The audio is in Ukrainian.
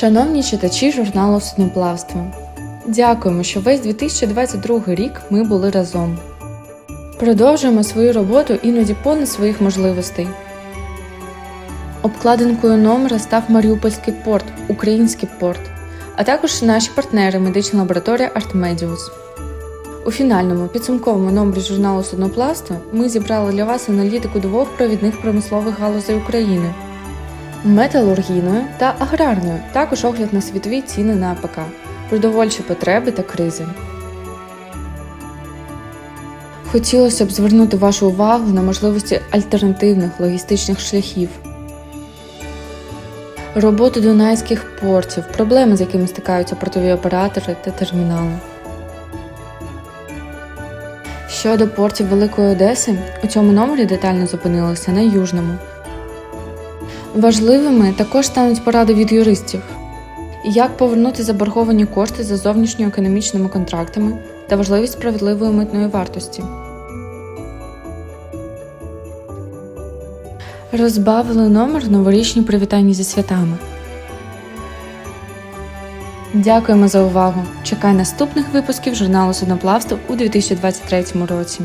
Шановні читачі журналу Судноплавство, дякуємо, що весь 2022 рік ми були разом. Продовжуємо свою роботу іноді понад своїх можливостей. Обкладинкою номера став Маріупольський порт, український порт, а також наші партнери медична лабораторія Артмедіус. У фінальному підсумковому номері журналу Судноплавство ми зібрали для вас аналітику двох провідних промислових галузей України металургійною та аграрною, також огляд на світові ціни на АПК, продовольчі потреби та кризи. Хотілося б звернути вашу увагу на можливості альтернативних логістичних шляхів, роботу дунайських портів, проблеми, з якими стикаються портові оператори та термінали. Щодо портів Великої Одеси, у цьому номері детально зупинилися на Южному. Важливими також стануть поради від юристів, як повернути заборговані кошти за зовнішньоекономічними контрактами та важливість справедливої митної вартості. Розбавили номер новорічні привітання зі святами. Дякуємо за увагу! Чекай наступних випусків журналу Судноплавство у 2023 році.